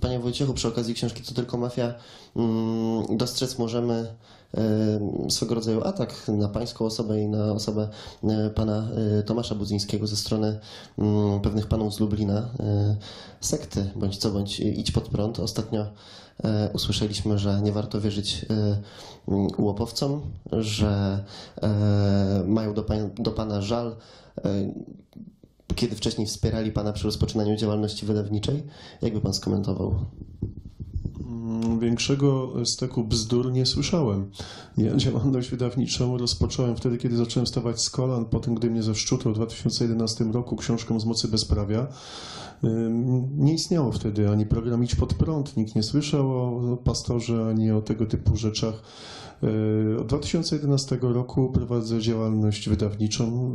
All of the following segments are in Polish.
Panie Wojciechu, przy okazji książki To tylko mafia mm, dostrzec możemy e, swego rodzaju atak na pańską osobę i na osobę e, pana e, Tomasza Budzyńskiego ze strony mm, pewnych panów z Lublina. Sekty, bądź co bądź idź pod prąd. Ostatnio usłyszeliśmy, że nie warto wierzyć mm, łopowcom, że mają do, do pana żal. Kiedy wcześniej wspierali Pana przy rozpoczynaniu działalności wydawniczej. Jakby Pan skomentował? Większego steku bzdur nie słyszałem. Ja działalność wydawniczą rozpocząłem wtedy, kiedy zacząłem stawać z kolan, po tym, gdy mnie zaszczutał w 2011 roku książką z mocy bezprawia. Nie istniało wtedy ani program Idź pod prąd, nikt nie słyszał o pastorze, ani o tego typu rzeczach. Od 2011 roku prowadzę działalność wydawniczą.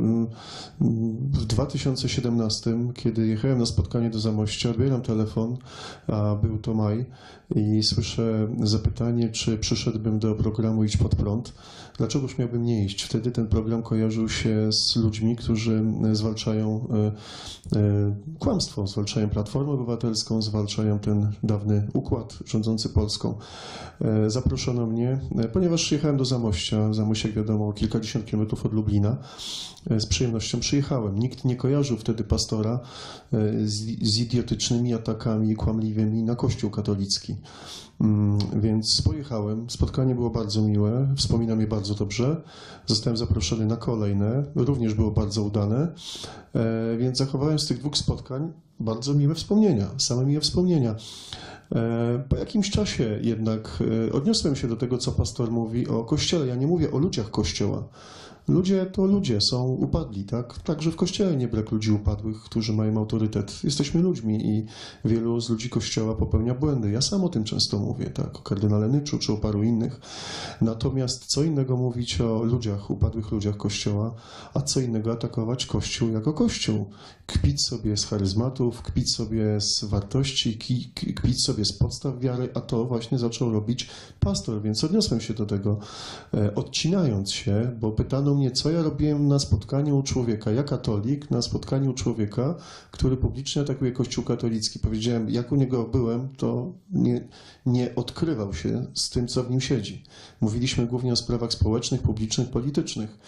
W 2017, kiedy jechałem na spotkanie do Zamościa, odbieram telefon, a był to maj, i słyszę zapytanie, czy przyszedłbym do programu Idź pod prąd. Dlaczegoż miałbym nie iść? Wtedy ten program kojarzył się z ludźmi, którzy zwalczają e, e, kłamstwo, zwalczają Platformę Obywatelską, zwalczają ten dawny układ rządzący Polską. E, Zaproszono mnie, ponieważ jechałem do Zamościa, Zamość, jak wiadomo, kilkadziesiąt kilometrów od Lublina. Z przyjemnością przyjechałem. Nikt nie kojarzył wtedy pastora z, z idiotycznymi atakami kłamliwymi na Kościół katolicki. Mm, Więc pojechałem. Spotkanie było bardzo miłe, wspominam je bardzo dobrze. Zostałem zaproszony na kolejne, również było bardzo udane. E, Więc zachowałem z tych dwóch spotkań bardzo miłe wspomnienia, same miłe wspomnienia. E, Po jakimś czasie jednak e, odniosłem się do tego, co pastor mówi o Kościele. Ja nie mówię o ludziach Kościoła. Ludzie to ludzie, są upadli, tak? Także w Kościele nie brak ludzi upadłych, którzy mają autorytet. Jesteśmy ludźmi i wielu z ludzi Kościoła popełnia błędy. Ja sam o tym często mówię, tak? O kardynale Nyczu czy o paru innych. Natomiast co innego mówić o ludziach, upadłych ludziach Kościoła, a co innego atakować Kościół jako Kościół. Kpić sobie z charyzmatów, kpić sobie z wartości, kpić sobie z podstaw wiary, a to właśnie zaczął robić pastor, więc odniosłem się do tego, e, odcinając się, bo pytano mnie, co ja robiłem na spotkaniu u człowieka. Ja katolik, na spotkaniu u człowieka, który publicznie atakuje Kościół katolicki. Powiedziałem, jak u niego byłem, to nie, nie odkrywał się z tym, co w nim siedzi. Mówiliśmy głównie o sprawach społecznych, publicznych, politycznych.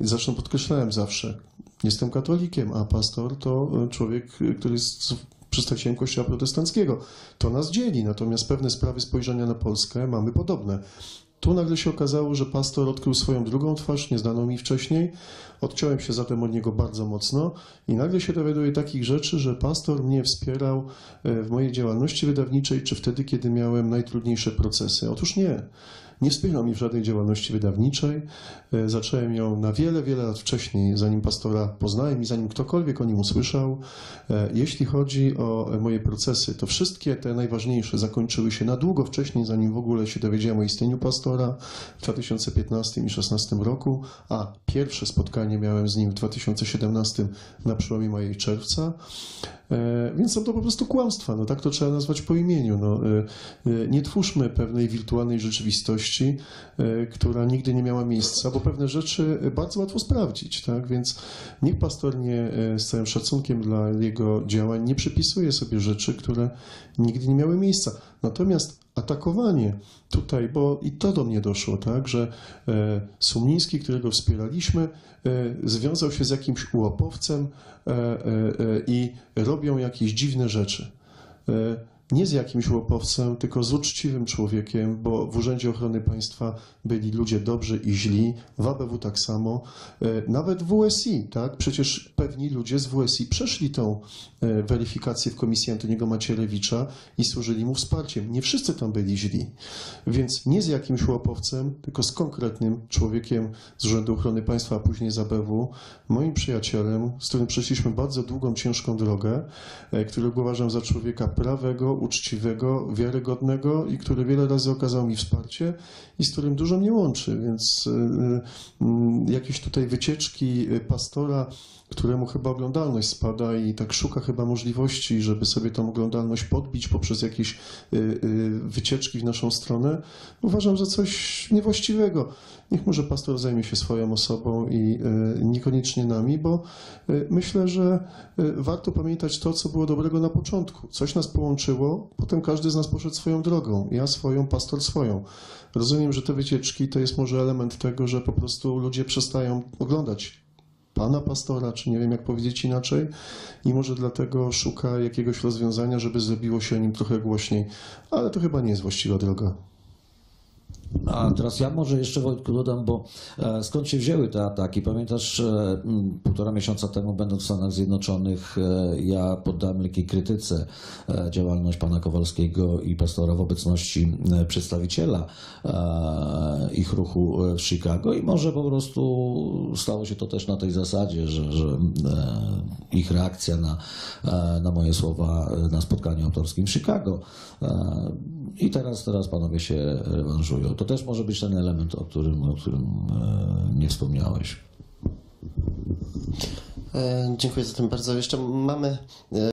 Zresztą podkreślałem zawsze, jestem katolikiem, a pastor to e, człowiek, e, który jest przedstawicielem Kościoła protestanckiego. To nas dzieli, natomiast pewne sprawy spojrzenia na Polskę mamy podobne. Tu nagle się okazało, że pastor odkrył swoją drugą twarz, nieznaną mi wcześniej. Odciąłem się zatem od niego bardzo mocno i nagle się dowiaduję takich rzeczy, że pastor mnie wspierał e, w mojej działalności wydawniczej, czy wtedy, kiedy miałem najtrudniejsze procesy. Otóż nie. Nie wspierał mnie w żadnej działalności wydawniczej. E, Zacząłem ją na wiele, wiele lat wcześniej, zanim pastora poznałem i zanim ktokolwiek o nim usłyszał. E, Jeśli chodzi o moje procesy, to wszystkie te najważniejsze zakończyły się na długo wcześniej, zanim w ogóle się dowiedziałem o istnieniu pastora w 2015 i 2016 roku, a pierwsze spotkanie miałem z nim w 2017 na przełomie i czerwca. E, Więc są to po prostu kłamstwa, no tak to trzeba nazwać po imieniu. No, e, e, nie twórzmy pewnej wirtualnej rzeczywistości, która nigdy nie miała miejsca, bo pewne rzeczy bardzo łatwo sprawdzić, tak? Więc niech pastor nie, z całym szacunkiem dla jego działań, nie przypisuje sobie rzeczy, które nigdy nie miały miejsca. Natomiast atakowanie tutaj, bo i to do mnie doszło, tak, że e, Sumiński, którego wspieraliśmy, e, związał się z jakimś ułopowcem e, i robią jakieś dziwne rzeczy. Nie z jakimś łopowcem, tylko z uczciwym człowiekiem, bo w Urzędzie Ochrony Państwa byli ludzie dobrzy i źli, w ABW tak samo, e, nawet w WSI, tak? Przecież pewni ludzie z WSI przeszli tą e, weryfikację w komisji Antoniego Macierewicza i służyli mu wsparciem. Nie wszyscy tam byli źli. Więc nie z jakimś łopowcem, tylko z konkretnym człowiekiem z Urzędu Ochrony Państwa, a później z ABW, moim przyjacielem, z którym przeszliśmy bardzo długą, ciężką drogę, e, którego uważam za człowieka prawego, uczciwego, wiarygodnego i który wiele razy okazał mi wsparcie i z którym dużo mnie łączy, więc y, y, jakieś tutaj wycieczki pastora, któremu chyba oglądalność spada i tak szuka chyba możliwości, żeby sobie tą oglądalność podbić poprzez jakieś y, wycieczki w naszą stronę, uważam za coś niewłaściwego. Niech może pastor zajmie się swoją osobą i niekoniecznie nami, bo myślę, że warto pamiętać to, co było dobrego na początku. Coś nas połączyło, potem każdy z nas poszedł swoją drogą. Ja swoją, pastor swoją. Rozumiem, że te wycieczki to jest może element tego, że po prostu ludzie przestają oglądać pana pastora, czy nie wiem jak powiedzieć inaczej, i może dlatego szuka jakiegoś rozwiązania, żeby zrobiło się o nim trochę głośniej, ale to chyba nie jest właściwa droga. A teraz ja może jeszcze Wojtku dodam, bo e, skąd się wzięły te ataki? Pamiętasz, e, półtora miesiąca temu, będąc w Stanach Zjednoczonych, e, ja poddałem lekkiej krytyce działalność pana Kowalskiego i pastora w obecności przedstawiciela ich ruchu w Chicago i może po prostu stało się to też na tej zasadzie, że, że ich reakcja na, na moje słowa na spotkaniu autorskim w Chicago. I teraz, teraz panowie się rewanżują. To też może być ten element, o którym, o którym e, nie wspomniałeś. E, Dziękuję za tym bardzo. Jeszcze mamy e,